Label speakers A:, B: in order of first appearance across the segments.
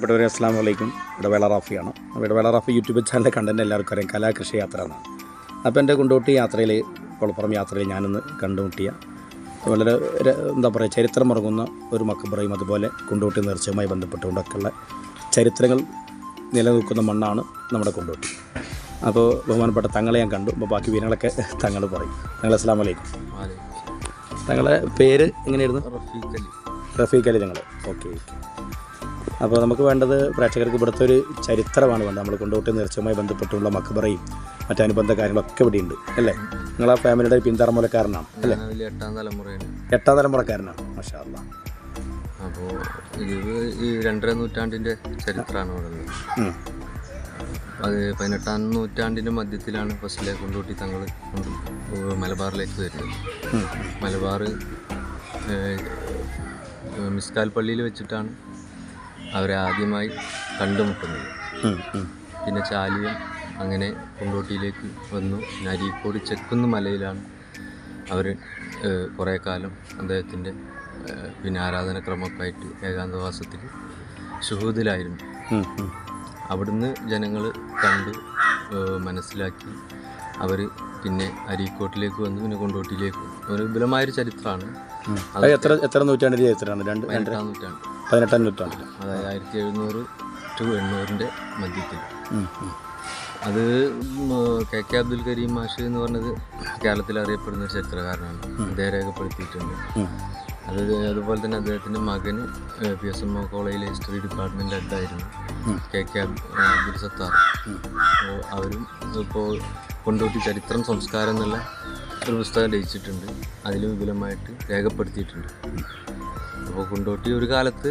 A: പ്രിയപ്പെട്ടവരെ അസ്സാം വലൈക്കും ഇടവേള റാഫിയാണ്. ഇടവേള റാഫി യൂട്യൂബ് ചാനലിലെ കണ്ടന്റ് എല്ലാവർക്കും അറിയാം. കലാകൃഷി യാത്ര എന്നാണ്. അപ്പോൾ എന്റെ കൊണ്ടോട്ടി യാത്രയിൽ കുളപ്പുറം യാത്രയിൽ ഞാനിന്ന് കണ്ടുമുട്ടിയ വളരെ എന്താ പറയുക ചരിത്രം ചരിത്രമുറങ്ങുന്ന ഒരു മക്കബറയും അതുപോലെ കൊണ്ടോട്ടി നേർച്ചയുമായി ബന്ധപ്പെട്ടുകൊണ്ടൊക്കെയുള്ള ചരിത്രങ്ങൾ നിലനിൽക്കുന്ന മണ്ണാണ് നമ്മുടെ കൊണ്ടോട്ടി. അപ്പോൾ ബഹുമാനപ്പെട്ട തങ്ങളെ ഞാൻ കണ്ടു. അപ്പോൾ ബാക്കി വീരങ്ങളൊക്കെ തങ്ങൾ പറയും. തങ്ങൾ അസ്സാം വലൈക്കും തങ്ങളെ പേര് എങ്ങനെയായിരുന്നു? റഫീഖ് അലി ഞങ്ങൾ ഓക്കെ ഓക്കെ. അപ്പോൾ നമുക്ക് വേണ്ടത് പ്രേക്ഷകർക്ക് ഇവിടുത്തെ ഒരു ചരിത്രമാണ് വേണ്ടത്. നമ്മൾ കൊണ്ടുപോട്ടി നേർച്ചയുമായി ബന്ധപ്പെട്ടുള്ള മക്കബറയും മറ്റനുബന്ധ കാര്യങ്ങളൊക്കെ ഇവിടെ ഉണ്ട് അല്ലേ? നിങ്ങൾ ആ ഫാമിലിയുടെ പിന്തറമുലക്കാരനാണ് അല്ലേ?
B: എട്ടാം തലമുറയാണ്.
A: എട്ടാം തലമുറക്കാരനാണ് മഷാ അല്ല.
B: അപ്പോൾ ഇത് ഈ രണ്ടര നൂറ്റാണ്ടിന്റെ ചരിത്രമാണ് ഇവിടെ അത് പതിനെട്ടാം നൂറ്റാണ്ടിന്റെ മധ്യത്തിലാണ് ഫസ്റ്റിലെ കൊണ്ടോട്ടി തങ്ങൾ മലബാറിലേക്ക് വരുന്നത്. മലബാർ മിസ്കാൽ പള്ളിയിൽ വെച്ചിട്ടാണ് അവരെ ആദ്യമായി കണ്ടുമുട്ടുന്നത്. പിന്നെ ചാലിയം അങ്ങനെ കൊണ്ടോട്ടിയിലേക്ക് വന്നു. നരിക്കോട് ചെക്കുന്ന മലയിലാണ് അവർ കുറേ കാലം അദ്ദേഹത്തിന്റെ പിന്നെ ആരാധനക്രമമൊക്കെയായിട്ട് ഏകാന്തവാസത്തിൽ.
A: ഉം.
B: അവിടുന്ന് ജനങ്ങൾ കണ്ട് മനസ്സിലാക്കി അവർ പിന്നെ അരീക്കോട്ടിലേക്ക് വന്നു പിന്നെ കൊണ്ടോട്ടിയിലേക്ക് ഒരു വിപുലമായൊരു ചരിത്രമാണ്.
A: അത് എത്ര എത്ര നൂറ്റാണ്ടിന്റെ ചരിത്രമാണ്? രണ്ട് രണ്ടാം?
B: നൂറ്റാണ്ട്.
A: പതിനെട്ടാം നൂറ്റാണ്ടിൽ
B: അതായത് ആയിരത്തി എഴുന്നൂറ് ടു എണ്ണൂറിന്റെ മധ്യത്തിൽ. അത് കെ കെ അബ്ദുൽ കരീം മാഷ് എന്ന് പറഞ്ഞത് കേരളത്തിൽ അറിയപ്പെടുന്ന ഒരു ചരിത്രകാരനാണ്. അദ്ദേഹം രേഖപ്പെടുത്തിയിട്ടുണ്ട്. അത് അതുപോലെ തന്നെ അദ്ദേഹത്തിന്റെ മകന് പി എസ് എം ഒ കോളേജിലെ history department ഹെഡായിരുന്നു. K K Ab- Abdul Sattar. അപ്പോൾ അവരും ഇപ്പോൾ കൊണ്ടോട്ടി ചരിത്രം സംസ്കാരം എന്നുള്ള ഒരു പുസ്തകം രചിച്ചിട്ടുണ്ട്. അതിൽ വിപുലമായിട്ട് രേഖപ്പെടുത്തിയിട്ടുണ്ട്. അപ്പോൾ കുണ്ടോട്ടി ഒരു കാലത്ത്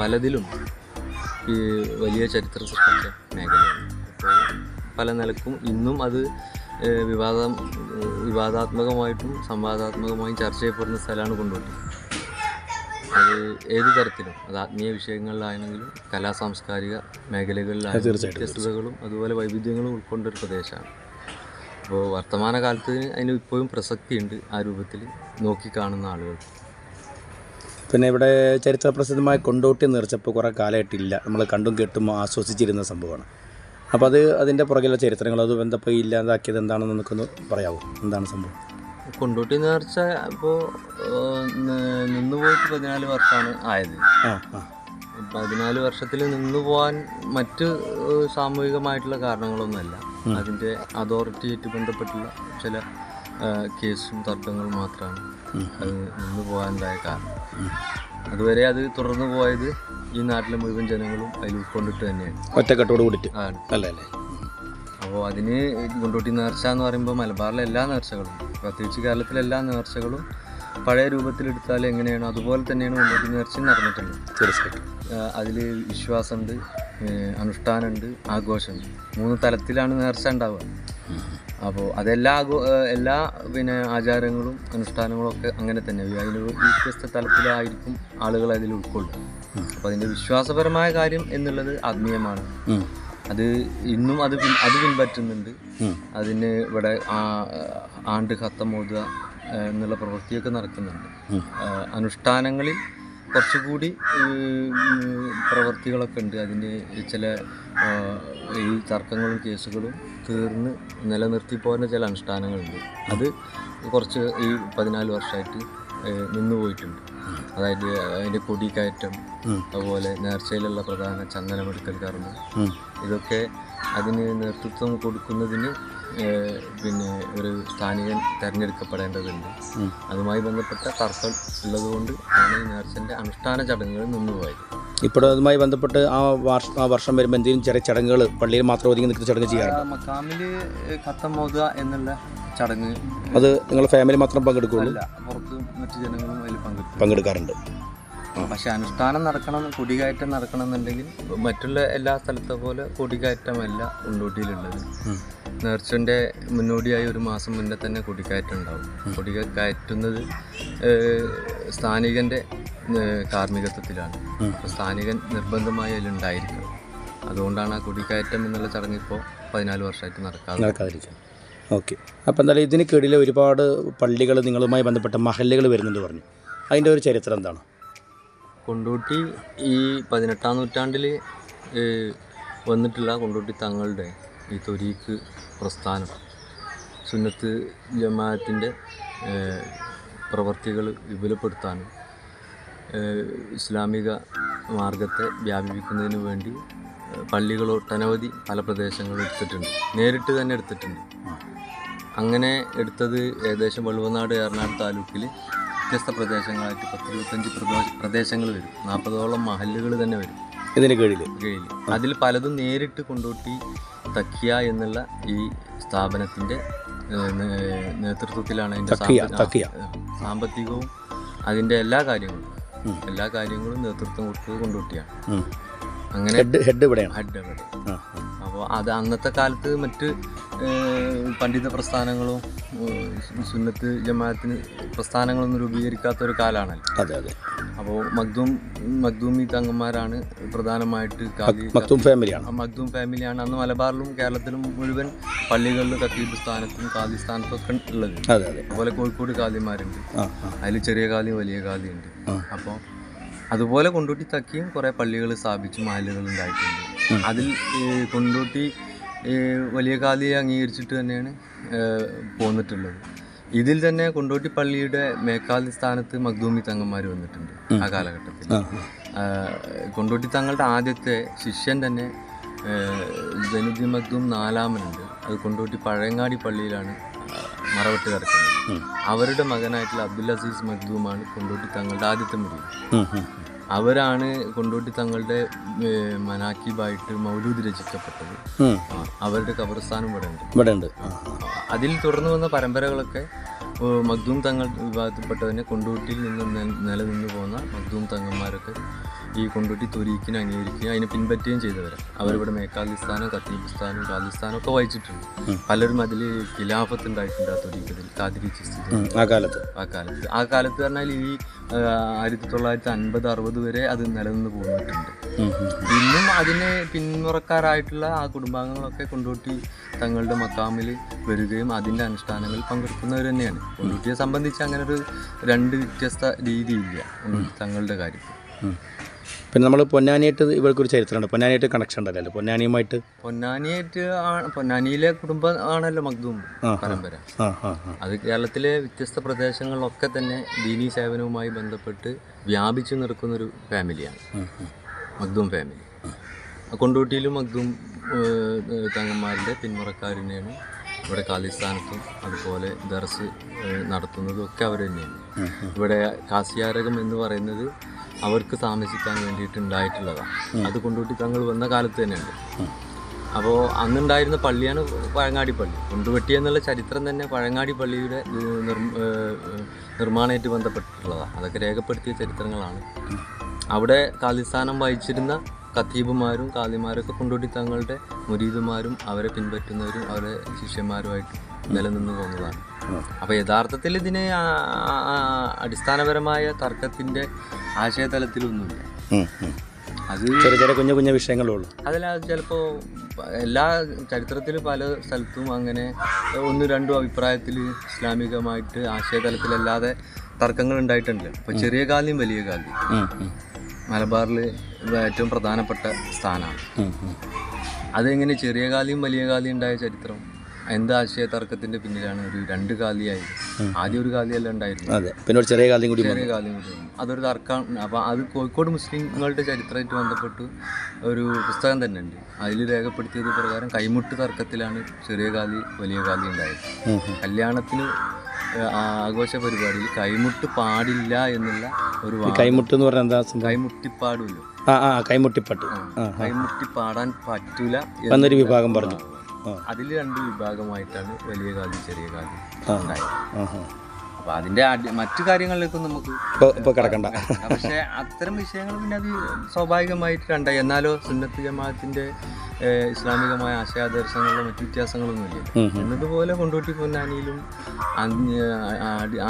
B: പലതിലും ഈ വലിയ ചരിത്ര സൃഷ്ടിച്ച മേഖലയാണ്. അപ്പോൾ പല നിലക്കും ഇന്നും അത് വിവാദം വിവാദാത്മകമായിട്ടും സംവാദാത്മകമായും ചർച്ച ചെയ്യപ്പെടുന്ന സ്ഥലമാണ് കൊണ്ടോട്ടി. അത് ഏത് തരത്തിലും അത് ആത്മീയ വിഷയങ്ങളിലാണെങ്കിലും കലാ സാംസ്കാരിക മേഖലകളിലാണെങ്കിലും
A: തീർച്ചയായിട്ടും,
B: വ്യത്യസ്തതകളും അതുപോലെ വൈവിധ്യങ്ങളും ഉൾക്കൊണ്ടൊരു പ്രദേശമാണ്. അപ്പോൾ വർത്തമാന കാലത്ത് അതിന് ഇപ്പോഴും പ്രസക്തിയുണ്ട് ആ രൂപത്തിൽ നോക്കിക്കാണുന്ന ആളുകൾ
A: പിന്നെ ഇവിടെ ചരിത്ര പ്രസിദ്ധമായ കൊണ്ടോട്ടി നേർച്ചപ്പോൾ കുറേ കാലമായിട്ടില്ല. നമ്മൾ കണ്ടും കേട്ടും ആസ്വദിച്ചിരുന്ന സംഭവമാണ്. അപ്പോൾ അത് അതിന്റെ പുറകിലുള്ള ചരിത്രങ്ങൾ അത് ബന്ധപ്പോൾ ഇല്ലാതാക്കിയത് എന്താണെന്ന് നമുക്കൊന്ന് പറയാമോ എന്താണ് സംഭവം?
B: കൊണ്ടോട്ടി നേർച്ച ഇപ്പോൾ നിന്ന് പോയിട്ട് പതിനാല് വർഷമാണ് ആയത്. പതിനാല് വർഷത്തിൽ നിന്ന് പോകാൻ മറ്റ് സാമൂഹികമായിട്ടുള്ള കാരണങ്ങളൊന്നുമല്ല. അതിന്റെ അതോറിറ്റിയായിട്ട് ബന്ധപ്പെട്ടുള്ള ചില കേസും തർക്കങ്ങളും മാത്രമാണ് അത് നിന്നു പോകാനുണ്ടായ കാരണം. അതുവരെ അത് തുടർന്നു പോയത് ഈ നാട്ടിലെ മുഴുവൻ ജനങ്ങളും അതിൽ ഉൾക്കൊണ്ടിട്ട് തന്നെയാണ്.
A: ഒറ്റക്കെട്ടോട് കൂടിയിട്ട്.
B: ആണ്.
A: അല്ലേ അല്ലേ?
B: അപ്പോൾ അതിന് കൊണ്ടോട്ടി നേർച്ച എന്ന് പറയുമ്പോൾ മലബാറിലെ എല്ലാ നേർച്ചകളും പ്രത്യേകിച്ച് കേരളത്തിലെ എല്ലാ നേർച്ചകളും പഴയ രൂപത്തിലെടുത്താൽ എങ്ങനെയാണ് അതുപോലെ തന്നെയാണ് കൊണ്ടോട്ടി നേർച്ച നടന്നിട്ടുള്ളത്.
A: തീർച്ചയായിട്ടും.
B: അതിൽ വിശ്വാസമുണ്ട് അനുഷ്ഠാനമുണ്ട് ആഘോഷമുണ്ട്. മൂന്ന് തലത്തിലാണ് നേർച്ച ഉണ്ടാവുക. അപ്പോൾ അതെല്ലാ ആഘോ എല്ലാ പിന്നെ ആചാരങ്ങളും അനുഷ്ഠാനങ്ങളും ഒക്കെ അങ്ങനെ തന്നെ. അതിന് വ്യത്യസ്ത തലത്തിലായിരിക്കും ആളുകൾ അതിൽ ഉൾക്കൊള്ളുക. അപ്പോൾ അതിന്റെ വിശ്വാസപരമായ കാര്യം എന്നുള്ളത് ആത്മീയമാണ്. അത് ഇന്നും അത് അത് പിൻപറ്റുന്നുണ്ട്. അതിന് ഇവിടെ ആ- ആണ്ട് ഖത്തം ഓതുക എന്നുള്ള പ്രവൃത്തിയൊക്കെ നടക്കുന്നുണ്ട്. അനുഷ്ഠാനങ്ങളിൽ കുറച്ചുകൂടി പ്രവൃത്തികളൊക്കെ ഉണ്ട്. അതിന്റെ ചില ഈ തർക്കങ്ങളും കേസുകളും തീർന്ന് നിലനിർത്തി പോകുന്ന ചില അനുഷ്ഠാനങ്ങളുണ്ട്. അത് കുറച്ച് ഈ പതിനാല് വർഷമായിട്ട് നിന്നു പോയിട്ടുണ്ട് അതായത് അതിന്റെ കൊടിക്കയറ്റം. അതുപോലെ നേർച്ചയിലുള്ള പ്രധാന ചന്ദനമെടുക്കൽ കർമ്മം. ഇതൊക്കെ അതിന് നേതൃത്വം കൊടുക്കുന്നതിന് പിന്നെ ഒരു സ്ഥാനികൻ തിരഞ്ഞെടുക്കപ്പെടേണ്ടതുണ്ട്. അതുമായി ബന്ധപ്പെട്ട തർക്കം ഉള്ളതുകൊണ്ട് ആണ് ഈ നേർച്ചന്റെ അനുഷ്ഠാന ചടങ്ങുകൾ നിന്നുപോയത്.
A: ഇപ്പോൾ അതുമായി ബന്ധപ്പെട്ട് ആ വർഷം ആ വർഷം വരുമ്പോൾ എന്തെങ്കിലും ചെറിയ ചടങ്ങുകൾ പള്ളിയിൽ മാത്രം ഒതുങ്ങി നിൽക്കുന്ന ചടങ്ങ് ചെയ്യാറുണ്ട്?
B: മക്കാമിൽ കത്തം മോതുക എന്നുള്ള ചടങ്ങ്
A: അത് നിങ്ങൾ ഫാമിലി മാത്രം പങ്കെടുക്കുകയുള്ളൂ
B: പുറത്ത് മറ്റു ജനങ്ങളും അതിൽ പങ്കെടുക്കും.
A: പങ്കെടുക്കാറുണ്ട്.
B: പക്ഷെ അനുഷ്ഠാനം നടക്കണം കൊടികയറ്റം നടക്കണം എന്നുണ്ടെങ്കിൽ മറ്റുള്ള എല്ലാ സ്ഥലത്തെ പോലെ കൊടികയറ്റമല്ല ഉണ്ടൂട്ടിയിലുള്ളത്
A: ഉം.
B: നേർച്ചന്റെ മുന്നോടിയായി ഒരു മാസം മുന്നേ തന്നെ കുടികയറ്റം ഉണ്ടാവും. കുടികയറ്റുന്നത് സ്ഥാനികന്റെ കാർമ്മികത്വത്തിലാണ്. അപ്പോൾ സ്ഥാനികൻ നിർബന്ധമായി അതിലുണ്ടായിരിക്കണം. അതുകൊണ്ടാണ് ആ കുടിക്കയറ്റം എന്നുള്ള ചടങ്ങ് ഇപ്പോൾ പതിനാല് വർഷമായിട്ട് നടക്കാതെ
A: നടക്കാതിരിക്കും ഓക്കെ. അപ്പോൾ എന്തായാലും ഇതിന് കീഴിൽ ഒരുപാട് പള്ളികൾ നിങ്ങളുമായി ബന്ധപ്പെട്ട മഹല്ലുകൾ വരുന്നുണ്ട് പറഞ്ഞു. അതിന്റെ ഒരു ചരിത്രം എന്താണ്?
B: കൊണ്ടോട്ടി ഈ പതിനെട്ടാം നൂറ്റാണ്ടിൽ വന്നിട്ടുള്ള കൊണ്ടോട്ടി തങ്ങളുടെ ഈ തൊരീക്ക് പ്രസ്ഥാനം സുന്നത്ത് ജമാഅത്തിന്റെ പ്രവർത്തികൾ വിപുലപ്പെടുത്താനും ഇസ്ലാമിക മാർഗത്തെ വ്യാപിപ്പിക്കുന്നതിന് വേണ്ടി പള്ളികൾ ഒട്ടനവധി പല പ്രദേശങ്ങളും എടുത്തിട്ടുണ്ട്. നേരിട്ട് തന്നെ എടുത്തിട്ടുണ്ട്. അങ്ങനെ എടുത്തത് ഏകദേശം വള്ളുവനാട് എറണാകുളം താലൂക്കിൽ വ്യത്യസ്ത പ്രദേശങ്ങളായിട്ട് പത്തിരുപത്തഞ്ച് പ്രദേശ പ്രദേശങ്ങൾ വരും. നാൽപ്പതോളം മഹല്ലുകൾ തന്നെ വരും.
A: ഇതിന് കീഴിൽ
B: കീഴിൽ അതിൽ പലതും നേരിട്ട് കൊണ്ടോട്ടി തക്കിയ എന്നുള്ള ഈ സ്ഥാപനത്തിന്റെ നേതൃത്വത്തിലാണ് അതിന്റെ സാമ്പത്തികവും അതിന്റെ എല്ലാ കാര്യങ്ങളും. എല്ലാ കാര്യങ്ങളും നേതൃത്വം കൊടുത്തത് കൊണ്ടുപോട്ടിയാണ് അങ്ങനെ
A: ഹെഡ് ഹെഡ് ഇവിടെയാണ്.
B: ഹെഡ്
A: ആ.
B: അപ്പോൾ അത് അന്നത്തെ കാലത്ത് മറ്റ് പണ്ഡിത പ്രസ്ഥാനങ്ങളും സുന്നത്ത് ജമാഅത്തിന് പ്രസ്ഥാനങ്ങളൊന്നും രൂപീകരിക്കാത്ത ഒരു കാലമാണല്ലോ
A: അതെ അതെ.
B: അപ്പോൾ മഗ്ദൂം മഖ്ദൂമി തങ്ങന്മാരാണ് പ്രധാനമായിട്ട്
A: മഖ്ദൂം ഫാമിലിയാണ്.
B: മഖ്ദൂം മഗ്ദൂം ഫാമിലിയാണ് അന്ന് മലബാറിലും കേരളത്തിലും മുഴുവൻ പള്ളികളിലും കത്തീബ് സ്ഥാനത്തും കാതി സ്ഥാനത്തൊക്കെ ഉള്ളത്.
A: അതെ അതെ.
B: അതുപോലെ കോഴിക്കോട്
A: കാതിമാരുണ്ട്
B: അതിൽ ചെറിയ കാതി വലിയ കാലിയുണ്ട്.
A: ഉണ്ട്
B: അപ്പോൾ അതുപോലെ കൊണ്ടോട്ടി തക്കിയും കുറേ പള്ളികൾ സ്ഥാപിച്ചു മഹലുകൾ ഉണ്ടായിട്ടുണ്ട്. അതിൽ കൊണ്ടോട്ടി വലിയ കാലിയെ അംഗീകരിച്ചിട്ട് തന്നെയാണ് പോന്നിട്ടുള്ളത്. ഇതിൽ തന്നെ കൊണ്ടോട്ടി പള്ളിയുടെ മേക്കാലി സ്ഥാനത്ത് മഖ്ദൂമി തങ്ങന്മാർ വന്നിട്ടുണ്ട് ആ കാലഘട്ടത്തിൽ. കൊണ്ടോട്ടി തങ്ങളുടെ ആദ്യത്തെ ശിഷ്യൻ തന്നെ ജനുദ്ദീൻ മഖ്ദൂം നാലാമനുണ്ട്. അത് കൊണ്ടോട്ടി പഴയങ്ങാടി പള്ളിയിലാണ് മറവട്ട് കിടക്കുന്നത്. അവരുടെ മകനായിട്ടുള്ള അബ്ദുൽ അസീസ് മഖ്ദൂമാണ് കൊണ്ടോട്ടി തങ്ങളുടെ ആദ്യത്തെ
A: ഉം.
B: അവരാണ് കൊണ്ടോട്ടി തങ്ങളുടെ മനാക്കിബായിട്ട് മൗലൂദ് രചിക്കപ്പെട്ടത്. അവരുടെ കബർസ്ഥാനം ഇവിടെ ഉണ്ട്.
A: ഇവിടെ ഉണ്ട്
B: അതിൽ തുടർന്ന് വന്ന പരമ്പരകളൊക്കെ മഖ്ദൂം തങ്ങൾ വിഭാഗത്തിൽപ്പെട്ടതിനെ കൊണ്ടോട്ടിയിൽ നിന്ന് നിലനിന്ന് പോകുന്ന മഖ്ദൂം തങ്ങന്മാരൊക്കെ ഈ കൊണ്ടോട്ടി തുരീക്കിനെ അംഗീകരിക്കുകയും അതിനെ പിൻപറ്റുകയും ചെയ്തവരാണ് അവരിവിടെ മേക്കാലിസ്ഥാനും കത്തീബിസ്ഥാനും ഖാലിസ്ഥാനും ഒക്കെ വായിച്ചിട്ടുണ്ട് പലരും അതിൽ ഖിലാഫത്ത് ഉണ്ടായിട്ടുണ്ട് ആ കാതിരി ചിസ്തി
A: ആ കാലത്ത്.
B: ആ കാലത്ത്. ആ കാലത്ത് പറഞ്ഞാൽ ഈ ആയിരത്തി തൊള്ളായിരത്തി അൻപത് അറുപത് വരെ അത് നിലനിന്ന് പോന്നിട്ടുണ്ട്. ഇന്നും അതിന് പിന്മുറക്കാരായിട്ടുള്ള ആ കുടുംബാംഗങ്ങളൊക്കെ കൊണ്ടോട്ടി തങ്ങളുടെ മക്കാമിൽ വരികയും അതിന്റെ അനുഷ്ഠാനങ്ങളിൽ പങ്കെടുക്കുന്നവർ തന്നെയാണ്. കൊണ്ടോട്ടിയെ സംബന്ധിച്ച് അങ്ങനെ ഒരു രണ്ട് വ്യത്യസ്ത രീതിയില്ല തങ്ങളുടെ കാര്യത്തിൽ.
A: പിന്നെ നമ്മൾ പൊന്നാനിയായിട്ട് ഇവർക്കൊരു ചരിത്രമുണ്ട്. പൊന്നാനിയായിട്ട് കണക്ഷൻ ഉണ്ടല്ലോ പൊന്നാനിയുമായിട്ട്?
B: പൊന്നാനിയായിട്ട് ആ- പൊന്നാനിയിലെ കുടുംബം ആണല്ലോ മഗ്ദൂം
A: ആ,
B: പരമ്പര.
A: ആ ആ ആ.
B: അത് കേരളത്തിലെ വ്യത്യസ്ത പ്രദേശങ്ങളിലൊക്കെ തന്നെ ദീനി സേവനവുമായി ബന്ധപ്പെട്ട് വ്യാപിച്ചു നിൽക്കുന്നൊരു ഫാമിലിയാണ്. മഗ്ദൂം ഫാമിലി. കൊണ്ടോട്ടിയിലും ഏഹ്, ഏഹ്, തങ്ങന്മാരുടെ പിന്മുറക്കാരനെയാണ് ഇവിടെ കാലിസ്ഥാനത്തും അതുപോലെ ദർസ് ഏഹ്, നടത്തുന്നതും ഒക്കെ അവർ തന്നെയാണ്. ഇവിടെ കാസിയാരകം എന്ന് പറയുന്നത് അവർക്ക് താമസിക്കാൻ വേണ്ടിയിട്ട് ഉണ്ടായിട്ടുള്ളതാണ് അത് കൊണ്ടോട്ടി തങ്ങൾ വന്ന കാലത്ത് തന്നെയുണ്ട്. അപ്പോൾ അന്നുണ്ടായിരുന്ന പള്ളിയാണ് പഴങ്ങാടി പള്ളി. കൊണ്ടുവെട്ടി എന്നുള്ള ചരിത്രം തന്നെ പഴങ്ങാടി പള്ളിയുടെ നിർമ്മാണമായിട്ട് ബന്ധപ്പെട്ടിട്ടുള്ളതാണ് അതൊക്കെ രേഖപ്പെടുത്തിയ ചരിത്രങ്ങളാണ്. അവിടെ കാലിസ്ഥാനം വഹിച്ചിരുന്ന ഖത്തീബുമാരും കാലിമാരൊക്കെ കൊണ്ടുപോയി തങ്ങളുടെ മുരീദുമാരും അവരെ പിൻപറ്റുന്നവരും അവരെ ശിഷ്യന്മാരുമായിട്ട് നിലനിന്ന് പോകുന്നതാണ്. അപ്പോൾ യഥാർത്ഥത്തിൽ ഇതിന് അടിസ്ഥാനപരമായ തർക്കത്തിന്റെ ആശയതലത്തിലൊന്നുമില്ല. അത്
A: ചെറിയ ചെറിയ കുഞ്ഞു കുഞ്ഞു വിഷയങ്ങളേ ഉള്ളൂ
B: അതിൽ ചിലപ്പോൾ എല്ലാ ചരിത്രത്തിൽ പല സ്ഥലത്തും അങ്ങനെ ഒന്ന് രണ്ടും അഭിപ്രായത്തിൽ ഇസ്ലാമികമായിട്ട് ആശയതലത്തിലല്ലാതെ തർക്കങ്ങൾ ഉണ്ടായിട്ടുണ്ട്. ഇപ്പോൾ ചെറിയ കാലിയും വലിയ കാലിയും. മലബാറിൽ ഏറ്റവും പ്രധാനപ്പെട്ട സ്ഥാനമാണ്. അതെങ്ങനെ ചെറിയ കാലിയും വലിയ കാലിയും ഉണ്ടായ ചരിത്രം എന്ത് ആശയ തർക്കത്തിന്റെ പിന്നിലാണ് ഒരു രണ്ട് കാലിയായി. ആദ്യം ഒരു കാലിയല്ല ഉണ്ടായിരുന്നു
A: അതെ. പിന്നെ ഒരു ചെറിയ കാലിയും കൂടി
B: ചെറിയ കാലിയും കൂടി അതൊരു തർക്കം. അപ്പോൾ അത് കോഴിക്കോട് മുസ്ലിങ്ങളുടെ ചരിത്രമായിട്ട് ബന്ധപ്പെട്ട് ഒരു പുസ്തകം തന്നെ ഉണ്ട് അതിൽ രേഖപ്പെടുത്തിയത് പ്രകാരം കൈമുട്ട് തർക്കത്തിലാണ് ചെറിയ കാലി വലിയ കാലി ഉണ്ടായത്. കല്യാണത്തിന് ആഘോഷ പരിപാടിയിൽ കൈമുട്ട് പാടില്ല എന്നുള്ള ഒരു
A: കൈമുട്ട് എന്ന് പറഞ്ഞാൽ എന്താ
B: കൈമുട്ടിപ്പാടുമല്ലോ.
A: ആ ആ കൈമുട്ടിപ്പട്ട്.
B: കൈമുട്ടി പാടാൻ പറ്റൂല എന്ന്
A: എന്നൊരു വിഭാഗം പറഞ്ഞു.
B: അതിൽ രണ്ട് വിഭാഗമായിട്ടാണ് വലിയ കാലം ചെറിയ കാലം. ഉണ്ടായത്. അപ്പൊ അതിന്റെ മറ്റു കാര്യങ്ങളിലേക്കും നമുക്ക്
A: ഇപ്പോൾ കിടക്കണ്ട.
B: പക്ഷെ അത്തരം വിഷയങ്ങൾ പിന്നെ അത് സ്വാഭാവികമായിട്ട് കണ്ട എന്നാലോ സുന്നത്ത് ജമാഅത്തിന്റെ ഏഹ്, ഇസ്ലാമികമായ ആശയാദർശങ്ങളിലും മറ്റു വ്യത്യാസങ്ങളൊന്നുമില്ല. എന്നതുപോലെ കൊണ്ടോട്ടി പൊന്നാനിയിലും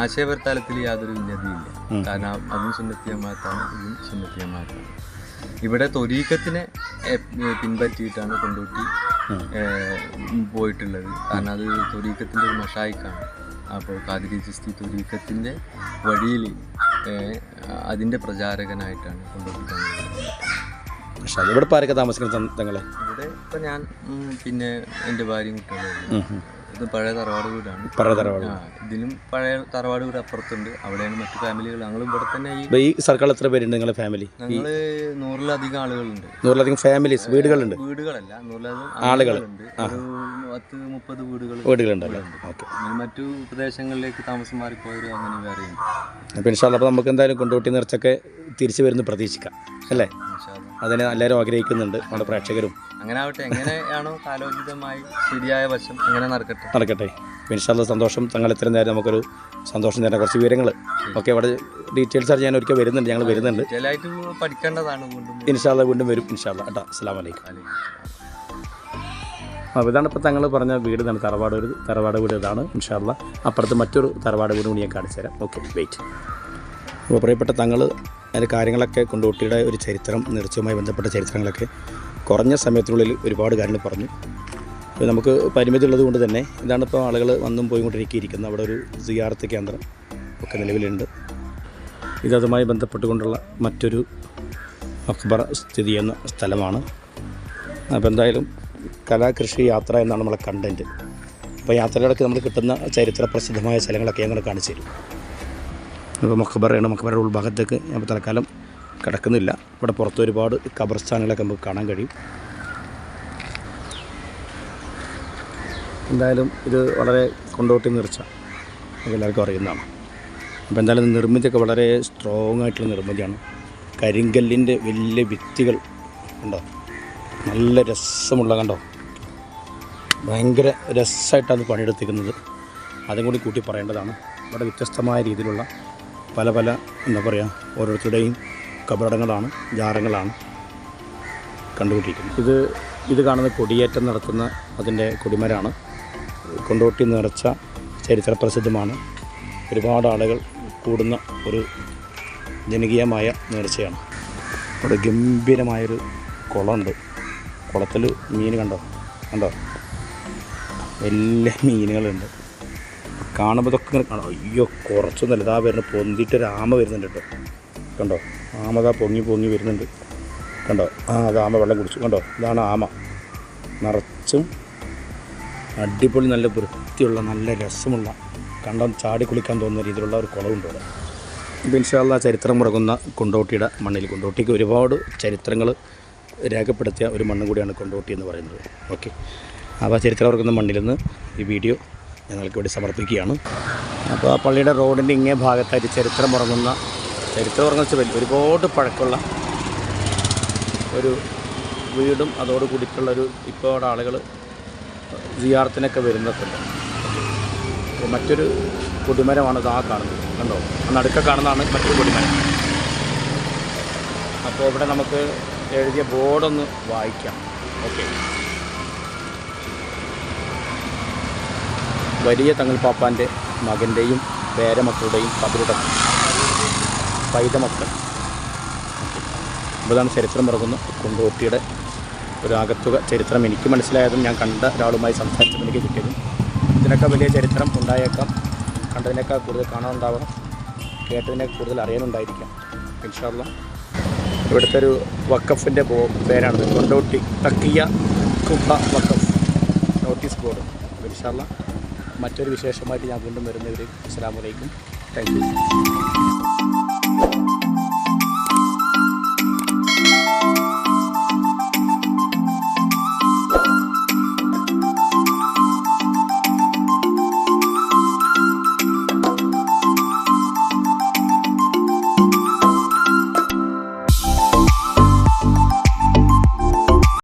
B: ആശയപരത്തലത്തിൽ യാതൊരു ഉന്നതിയില്ല കാരണം അതും സുന്നത്ത് ജമാഅത്താണ് ഇതും സുന്നത്ത് ജമാഅത്താണ്. ഇവിടെ തൊരീക്കത്തിനെ പിൻപറ്റിയിട്ടാണ് കൊണ്ടോട്ടി പോയിട്ടുള്ളത്. കാരണം അത് തൊരീക്കത്തിന്റെ ഒരു മഷായിക്കാണ്. അപ്പോൾ കാതിരി ചിസ്തി തുരീക്കത്തിന്റെ വഴിയിൽ അതിന്റെ പ്രചാരകനായിട്ടാണ് കൊണ്ടുപോയി
A: പക്ഷേ അതിവിടെ ഇവിടെ ഇപ്പോൾ ആരൊക്കെ താമസിക്കുന്ന തങ്ങളെ?
B: ഇവിടെ ഇപ്പം ഞാൻ പിന്നെ എന്റെ ഭാര്യയും കുട്ടികളും ഇത് പഴയ തറവാട് വീടാണ്.
A: പഴയ തറവാട്
B: ഇതിലും പഴയ തറവാട് വീട് അപ്പുറത്തുണ്ട്. അവിടെയാണ് മറ്റു ഫാമിലികൾ. ഞങ്ങൾ ഇവിടെ തന്നെ ഈ
A: സർക്കാർ ഈ എത്ര പേരുണ്ട് നിങ്ങളുടെ ഫാമിലി
B: ഞങ്ങൾ നൂറിലധികം ആളുകളുണ്ട്.
A: നൂറിലധികം ഫാമിലീസ് വീടുകളുണ്ട്?
B: വീടുകളല്ല നൂറിലധികം
A: ആളുകൾ.
B: ആളുകളുണ്ട് ഒരു പത്ത് മുപ്പത് വീടുകൾ
A: വീടുകളുണ്ടല്ലോ? ഓക്കെ.
B: മറ്റു പ്രദേശങ്ങളിലേക്ക് താമസം മാറിപ്പോയൊരു അങ്ങനെ വേറെയുണ്ട്.
A: അപ്പോൾ ഇൻഷാല്ല അപ്പോൾ നമുക്ക് എന്തായാലും കൊണ്ടോട്ടി നിറച്ചൊക്കെ തിരിച്ചു വരുന്ന പ്രതീക്ഷിക്കാം. അല്ലേ?
B: ഇൻഷാ അല്ലാ.
A: അതിനെ എല്ലാവരും ആഗ്രഹിക്കുന്നുണ്ട് നമ്മുടെ പ്രേക്ഷകരും.
B: അങ്ങനെ ആവട്ടെ എങ്ങനെയാണോ കാലോചിതമായി ശരിയായ വശം അങ്ങനെ നടക്കട്ടെ.
A: നടക്കട്ടെ. ഇൻഷാല്ല സന്തോഷം. തങ്ങൾ ഇത്രയും നേരം നമുക്കൊരു സന്തോഷം തരാൻ കുറച്ച് വിവരങ്ങൾ ഓക്കെ അവിടെ ഡീറ്റെയിൽസ് അറിയാൻ ഒരിക്കൽ വരുന്നുണ്ട്. ഞങ്ങൾ വരുന്നുണ്ട്.
B: പഠിക്കേണ്ടതാണ് വീണ്ടും
A: ഇൻഷാല്ല വീണ്ടും വരും. ഇൻഷാല്ല കേട്ടോ. അസ്സാം വലൈക്കും അപ്പോൾ ഇതാണ് ഇപ്പോൾ തങ്ങൾ പറഞ്ഞ വീട്. ഇതാണ് തറവാട് ഒരു തറവാട് വീട് ഇതാണ്. ഇൻഷാല്ല അപ്പുറത്ത് മറ്റൊരു തറവാട് വീട് കൂടി ഞാൻ കാണിച്ചു തരാം. Okay wait. അപ്പോൾ പ്രിയപ്പെട്ട തങ്ങൾ അതിന്റെ കാര്യങ്ങളൊക്കെ കൊണ്ടോട്ടിയുടെ ഒരു ചരിത്രം നിർച്ചയുമായി ബന്ധപ്പെട്ട ചരിത്രങ്ങളൊക്കെ കുറഞ്ഞ സമയത്തിനുള്ളിൽ ഒരുപാട് കാര്യങ്ങൾ പറഞ്ഞു. നമുക്ക് പരിമിതി ഉള്ളത് കൊണ്ട് തന്നെ ഇതാണ് ഇപ്പോൾ ആളുകൾ വന്നും പോയിക്കൊണ്ടിരിക്കുന്നത് അവിടെ ഒരു സിയാർത്ത് കേന്ദ്രം ഒക്കെ നിലവിലുണ്ട്. ഇതതുമായി ബന്ധപ്പെട്ടുകൊണ്ടുള്ള മറ്റൊരു അക്ബർ സ്ഥിതി ചെയ്യുന്ന സ്ഥലമാണ്. അപ്പോൾ എന്തായാലും കലാകൃഷി യാത്ര എന്നാണ് നമ്മളെ കണ്ടന്റ് അപ്പോൾ യാത്രയിടയ്ക്ക് നമ്മൾ കിട്ടുന്ന ചരിത്ര പ്രസിദ്ധമായ സ്ഥലങ്ങളൊക്കെ ഞങ്ങൾ കാണിച്ചു തരും. ഇപ്പോൾ മക്ബറയാണ് മക്ബറയുടെ ഉൾഭാഗത്തേക്ക് ഞാൻ തൽക്കാലം കിടക്കുന്നില്ല. ഇവിടെ പുറത്ത് ഒരുപാട് ഖബർസ്ഥാനുകളൊക്കെ നമുക്ക് കാണാൻ കഴിയും. എന്തായാലും ഇത് വളരെ കൊണ്ടോട്ടി നിർച്ച എല്ലാവർക്കും അറിയുന്നതാണ്. അപ്പോൾ എന്തായാലും നിർമ്മിതിയൊക്കെ വളരെ സ്ട്രോങ് ആയിട്ടുള്ള നിർമ്മിതിയാണ്. കരിങ്കല്ലിന്റെ വലിയ ഭിത്തികൾ ഉണ്ടോ നല്ല രസമുള്ള കണ്ടോ? ഭയങ്കര രസമായിട്ടാണ് പണിയെടുത്തിരിക്കുന്നത്. അതും കൂടി കൂട്ടി പറയേണ്ടതാണ്. ഇവിടെ വ്യത്യസ്തമായ രീതിയിലുള്ള പല പല എന്താ പറയുക ഓരോരുത്തരുടെയും കബറടങ്ങളാണ് ജാറങ്ങളാണ് കണ്ടുകൊണ്ടിരിക്കുന്നത്. ഇത് ഇത് കാണുന്ന കൊടിയേറ്റം നടത്തുന്ന അതിന്റെ കൊടിമരാണ്. കൊണ്ടോട്ടി നിറച്ച ചരിത്ര പ്രസിദ്ധമാണ്. ഒരുപാട് ആളുകൾ കൂടുന്ന ഒരു ജനകീയമായ നേർച്ചയാണ്. ഇവിടെ ഗംഭീരമായൊരു കുളമുണ്ട്. കുളത്തിൽ മീൻ കണ്ടോ? കണ്ടോ? എല്ലാ മീനുകളുണ്ട്. കാണുമ്പോൾ ഇതൊക്കെ ഇങ്ങനെ കാണാം. അയ്യോ കുറച്ചൊന്നുമല്ല ഇതാ വരുന്നത് പൊന്തിയിട്ടൊരു ആമ വരുന്നുണ്ട് കേട്ടോ. കണ്ടോ? ആമ ഇതാ പൊങ്ങി പൊങ്ങി വരുന്നുണ്ട്. കണ്ടോ? ആ അത് ആമ വെള്ളം കുടിച്ചു. കണ്ടോ? ഇതാണ് ആമ. നിറച്ചും അടിപൊളി നല്ല വൃത്തിയുള്ള നല്ല രസമുള്ള കണ്ടം ചാടി കുളിക്കാൻ തോന്നുന്ന രീതിയിലുള്ള ഒരു കുളമുണ്ട് ഇവിടെ ഇത് ഇൻഷാല്ല ചരിത്രം മുടങ്ങുന്ന കൊണ്ടോട്ടിയുടെ മണ്ണിൽ. കൊണ്ടോട്ടിക്ക് ഒരുപാട് ചരിത്രങ്ങൾ രേഖപ്പെടുത്തിയ ഒരു മണ്ണും കൂടിയാണ് കൊണ്ടോട്ടി എന്ന് പറയുന്നത്. ഓക്കെ. അപ്പോൾ ചരിത്രം ഉറക്കുന്ന മണ്ണിൽ നിന്ന് ഈ വീഡിയോ ഞങ്ങൾക്ക് വേണ്ടി സമർപ്പിക്കുകയാണ്. അപ്പോൾ ആ പള്ളിയുടെ റോഡിന്റെ ഇങ്ങേ ഭാഗത്തായിട്ട് ചരിത്രം ഉറങ്ങുന്ന ചരിത്രം ഉറങ്ങുന്ന വെച്ചാൽ വലിയ ഒരുപാട് പഴക്കമുള്ള ഒരു വീടും അതോട് കൂടിയിട്ടുള്ള ഒരു ഇപ്പോൾ അവിടെ ആളുകൾ സിയാർത്തിനൊക്കെ വരുന്നൊക്കെ മറ്റൊരു കൊടിമരമാണ് ഇതാ കാണുന്നത്. കണ്ടോ? നടുക്ക കാണുന്നതാണ് മറ്റൊരു കൊടിമരം. അപ്പോൾ ഇവിടെ നമുക്ക് എഴുതിയ ബോർഡൊന്ന് വായിക്കാം. ഓക്കെ. വലിയ തങ്ങൾ പാപ്പാന്റെ മകന്റെയും പേരമക്കളുടെയും കബരുടെ പൈതമക്കൾ. ഇതാണ് ചരിത്രം ഇറങ്ങുന്ന കൊണ്ടോട്ടിയുടെ ഒരു ആകത്തുക ചരിത്രം എനിക്ക് മനസ്സിലായതും ഞാൻ കണ്ട ഒരാളുമായി സംസാരിച്ചതും എനിക്ക് കിട്ടിയതും. ഇതിനൊക്കെ വലിയ ചരിത്രം ഉണ്ടായേക്കാം. കണ്ടതിനേക്കാൾ കൂടുതൽ കാണാനുണ്ടാവണം. കേട്ടതിനെ കൂടുതൽ അറിയാനുണ്ടായിരിക്കാം. ഇൻഷാല്ല ഇവിടുത്തെ ഒരു വക്കഫിന്റെ പേരാണ് കൊണ്ടോട്ടി തക്കിയ കുബ വക്കഫ് നോട്ടീസ് ബോർഡ്. ഇൻഷാല്ല മറ്റൊരു വിശേഷമായിട്ട് ഞാൻ വീണ്ടും വരുന്നവർ അസ്സാം വലൈക്കും താങ്ക് യു